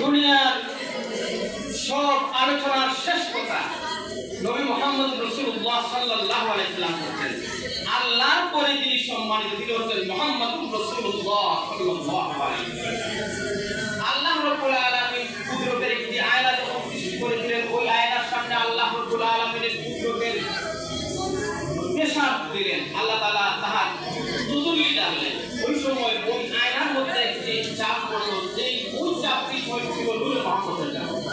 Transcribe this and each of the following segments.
দুনিয়ার সব আলোচনার শেষ কথা নবী মোহাম্মদ রসুল্লাহ সাল্লাহ আলাইসাল্লাম করছেন আল্লাহর পরে যিনি সম্মানিত তিনি হচ্ছেন মোহাম্মদ রসুল্লাহ সাল্লাহ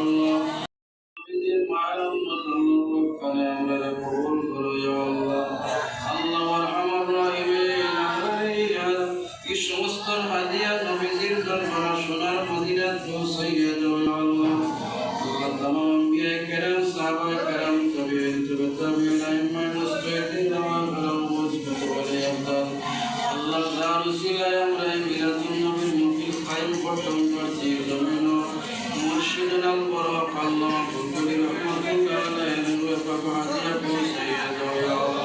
Allah'ın Resulü'yle emre milatın nabil mukil kayın korktan parçayı zamanı مرشدنا البراق الله قل رحمتك على نور فقعتك سيدا